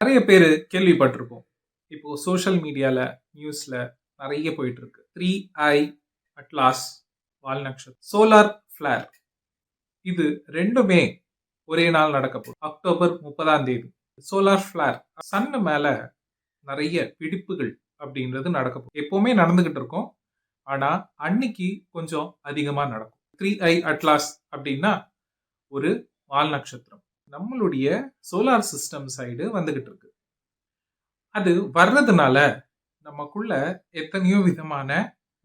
நிறைய பேர் கேள்விப்பட்டிருப்போம். இப்போ சோஷியல் மீடியாவில் நியூஸில் நிறைய போயிட்டு இருக்கு த்ரீ ஐ அட்லாஸ் வால் நட்சத்திரம். சோலார் ஃபிளேர் இது ரெண்டுமே ஒரே நாள் நடக்க போகுது. அக்டோபர் முப்பதாம் தேதி. சோலார் ஃபிளேர் சன்னு மேலே நிறைய பிடிப்புகள் அப்படின்றது நடக்க போகுது. எப்போவுமே நடந்துகிட்டு இருக்கும். ஆனால் அன்னைக்கு கொஞ்சம் அதிகமாக நடக்கும். த்ரீ ஐ அட்லாஸ் அப்படின்னா ஒரு வால் நட்சத்திரம். நம்மளுடைய சோலார் சிஸ்டம் சைடு வந்துகிட்டு இருக்கு அது வர்றதுனால நமக்குள்ள எத்தனையோ விதமான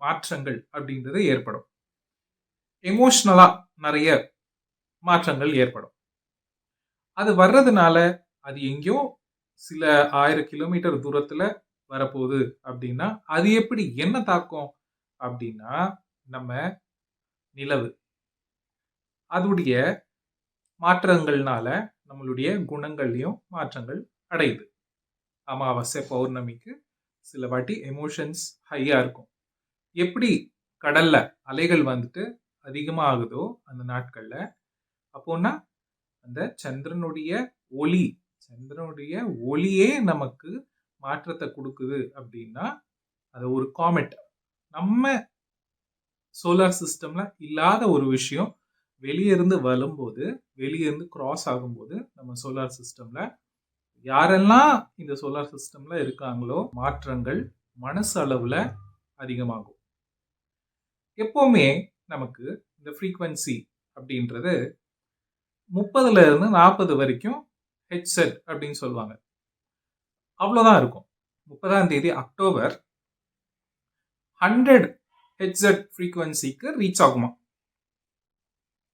மாற்றங்கள் அப்படின்றது ஏற்படும். எமோஷ்னலா நிறைய மாற்றங்கள் ஏற்படும். அது வர்றதுனால அது எங்கேயோ சில ஆயிரம் கிலோமீட்டர் தூரத்துல வரப்போகுது அப்படின்னா அது எப்படி என்ன தாக்கம் அப்படின்னா நம்ம நிலவு. அதோடைய மாற்றங்கள்னால நம்மளுடைய குணங்கள்லையும் மாற்றங்கள் அடையுது. அமாவாசை பௌர்ணமிக்கு சில வாட்டி எமோஷன்ஸ் ஹையாக இருக்கும். எப்படி கடல்ல அலைகள் வந்துட்டு அதிகமாக ஆகுதோ அந்த நாட்களில் அப்போன்னா அந்த சந்திரனுடைய ஒளி சந்திரனுடைய ஒளியே நமக்கு மாற்றத்தை கொடுக்குது அப்படின்னா அது ஒரு காமெட் நம்ம சோலார் சிஸ்டம்ல இல்லாத ஒரு விஷயம் வெளியேருந்து வரும்போது வெளியே இருந்து கிராஸ் ஆகும்போது நம்ம சோலார் சிஸ்டமில் யாரெல்லாம் இந்த சோலார் சிஸ்டமில் இருக்காங்களோ மாற்றங்கள் மனசு அளவில் அதிகமாகும். எப்போவுமே நமக்கு இந்த ஃப்ரீக்வன்சி அப்படின்றது முப்பதுல இருந்து நாற்பது வரைக்கும் ஹெட்செட் அப்படின்னு சொல்லுவாங்க. அவ்வளோதான் இருக்கும். முப்பதாம் தேதி அக்டோபர் ஹண்ட்ரட் ஹெட்செட் ஃப்ரீக்வன்சிக்கு ரீச் ஆகுமா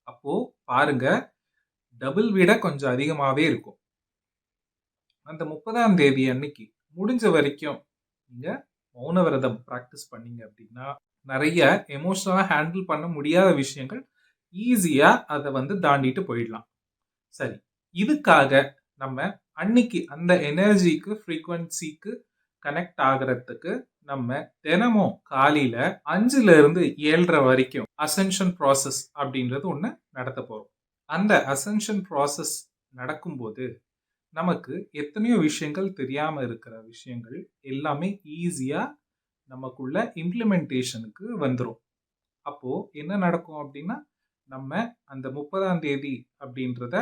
அப்போ பாருங்க டபுள் விட கொஞ்சம் அதிகமாகவே இருக்கும். அந்த முப்பதாம் தேதி அன்னைக்கு முடிஞ்ச வரைக்கும் நீங்கள் மௌன விரதம் ப்ராக்டிஸ் பண்ணீங்க அப்படின்னா நிறைய எமோஷனலாக ஹேண்டில் பண்ண முடியாத விஷயங்கள் ஈஸியாக அதை வந்து தாண்டிட்டு போயிடலாம். சரி இதுக்காக நம்ம அன்னைக்கு அந்த எனர்ஜிக்கு ஃப்ரீக்குவன்சிக்கு கனெக்ட் ஆகிறதுக்கு நம்ம தினமும் காலையில அஞ்சுல இருந்து ஏழரை வரைக்கும் அசென்ஷன் ப்ராசஸ் அப்படின்றது ஒன்று நடத்த போறோம். அந்த அசென்ஷன் ப்ராசஸ் நடக்கும்போது நமக்கு எத்தனையோ விஷயங்கள் தெரியாம இருக்கிற விஷயங்கள் எல்லாமே ஈஸியா நமக்குள்ள இம்ப்ளிமெண்டேஷனுக்கு வந்துடும் அப்போ என்ன நடக்கும் அப்படின்னா நம்ம அந்த முப்பதாம் தேதி அப்படின்றத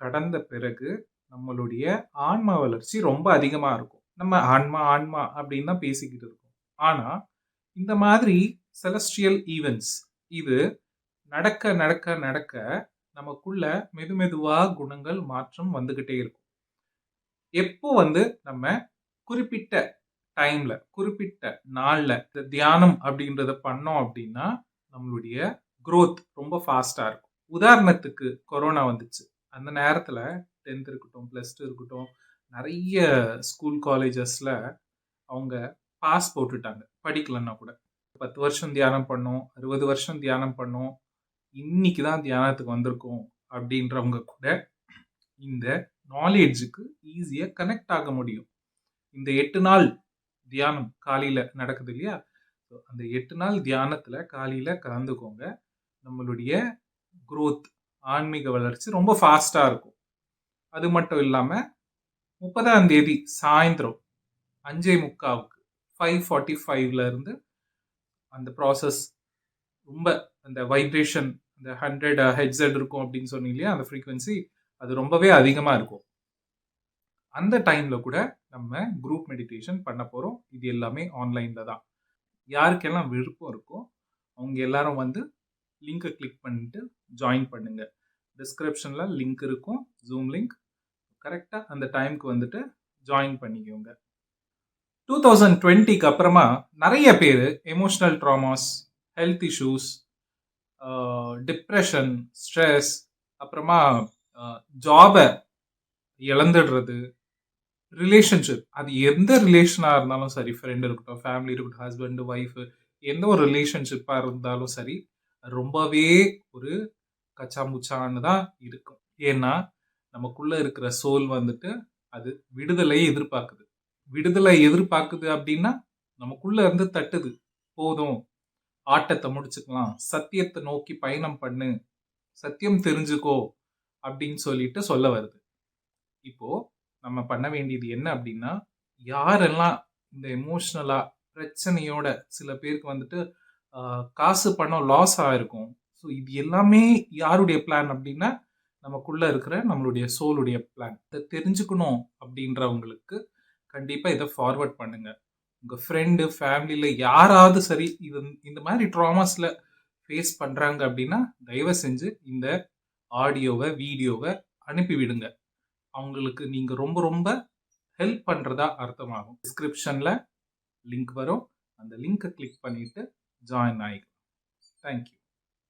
கடந்த பிறகு நம்மளுடைய ஆன்ம வளர்ச்சி ரொம்ப அதிகமாக இருக்கும். நம்ம ஆன்மா ஆன்மா அப்படின்னு தான் பேசிக்கிட்டு இருக்கோம். ஆனால் இந்த மாதிரி செலஸ்ட்ரியல் ஈவெண்ட்ஸ் இது நடக்க நடக்க நடக்க நமக்குள்ள மெதுமெதுவா குணங்கள் மாற்றம் வந்துக்கிட்டே இருக்கும். எப்போ வந்து நம்ம குறிப்பிட்ட டைமில் குறிப்பிட்ட நாளில் இந்த தியானம் அப்படின்றத பண்ணோம் அப்படின்னா நம்மளுடைய க்ரோத் ரொம்ப ஃபாஸ்ட்டாக இருக்கும். உதாரணத்துக்கு கொரோனா வந்துச்சு. அந்த நேரத்தில் டென்த் இருக்கட்டும் ப்ளஸ் டூ இருக்கட்டும் நிறைய ஸ்கூல் காலேஜஸில் அவங்க பாஸ் போட்டுட்டாங்க. படிக்கலன்னா கூட. பத்து வருஷம் தியானம் பண்ணோம் அறுபது வருஷம் தியானம் பண்ணோம். இன்னைக்கு தான் தியானத்துக்கு வந்திருக்கோம் அப்படின்றவங்க கூட இந்த நாலேஜுக்கு ஈஸியாக கனெக்ட் ஆக முடியும். இந்த எட்டு நாள் தியானம் காலையில் நடக்குது இல்லையா? ஸோ அந்த எட்டு நாள் தியானத்தில் காலையில் கலந்துக்கோங்க. நம்மளுடைய குரோத் ஆன்மீக வளர்ச்சி ரொம்ப ஃபாஸ்ட்டாக இருக்கும். அது மட்டும் இல்லாமல் முப்பதாம் தேதி சாயந்தரம் அஞ்சே முக்காவுக்கு ஃபைவ் ஃபார்ட்டி ஃபைவ்ல இருந்து அந்த ப்ராசஸ் ரொம்ப அந்த வைப்ரேஷன் அந்த ஹண்ட்ரட் ஹெட்செட் இருக்கும் அப்படின்னு சொன்னீங்க இல்லையா அந்த ஃப்ரீக்குவென்சி அது ரொம்பவே அதிகமாக இருக்கும். அந்த டைமில் கூட நம்ம குரூப் மெடிடேஷன் பண்ண போகிறோம் இது எல்லாமே ஆன்லைனில் தான். யாருக்கெல்லாம் விருப்பம் இருக்கோ அவங்க எல்லாரும் வந்து லிங்கை கிளிக் பண்ணிட்டு ஜாயின் பண்ணுங்கள் டிஸ்கிரிப்ஷனில் லிங்க் இருக்கும் ஜூம் லிங்க் கரெக்டாக அந்த டைம்க்கு வந்துட்டு ஜாயின் பண்ணிக்கோங்க. டூ தௌசண்ட் டுவெண்ட்டிக்கு அப்புறமா நிறைய பேர் emotional dramas health issues depression stress அப்புறமா ஜாபை இழந்துடுறது ரிலேஷன்ஷிப் அது எந்த ரிலேஷனாக இருந்தாலும் சரி ஃப்ரெண்ட் இருக்கட்டும் ஃபேமிலி இருக்கட்டும் ஹஸ்பண்டு ஒய்ஃபு எந்த ஒரு ரிலேஷன்ஷிப்பாக இருந்தாலும் சரி ரொம்பவே ஒரு கச்சாமுச்சான்னு தான் இருக்கும். ஏன்னா நமக்குள்ளே இருக்கிற சோல் வந்துட்டு அது விடுதலையை எதிர்பார்க்குது. விடுதலை எதிர்பார்க்குது அப்படின்னா நமக்குள்ளே இருந்து தட்டுது. போதும். ஆட்டத்தை முடிச்சுக்கலாம். சத்தியத்தை நோக்கி பயணம் பண்ணு. சத்தியம் தெரிஞ்சுக்கோ அப்படின்னு சொல்லிட்டு சொல்ல வருது. இப்போ நம்ம பண்ண வேண்டியது என்ன அப்படின்னா யாரெல்லாம் இந்த எமோஷ்னலா பிரச்சனையோட சில பேருக்கு வந்துட்டு காசு பணம் லாஸ் ஆகிருக்கும் ஸோ இது எல்லாமே யாருடைய பிளான் அப்படின்னா நமக்குள்ளே இருக்கிற நம்மளுடைய சோலுடைய பிளான் இதை தெரிஞ்சுக்கணும் அப்படின்றவங்களுக்கு கண்டிப்பாக இதை ஃபார்வர்ட் பண்ணுங்கள் உங்கள் ஃப்ரெண்டு ஃபேமிலியில் யாராவது சரி இது இந்த மாதிரி ட்ராமாஸில் ஃபேஸ் பண்ணுறாங்க அப்படின்னா தயவு செஞ்சு இந்த ஆடியோவை வீடியோவை அனுப்பிவிடுங்க அவங்களுக்கு நீங்கள் ரொம்ப ரொம்ப ஹெல்ப் பண்ணுறதா அர்த்தமாகும். டிஸ்கிரிப்ஷனில் லிங்க் வரும். அந்த லிங்க்கை கிளிக் பண்ணிவிட்டு ஜாயின் ஆகிக்கும் தேங்க்யூ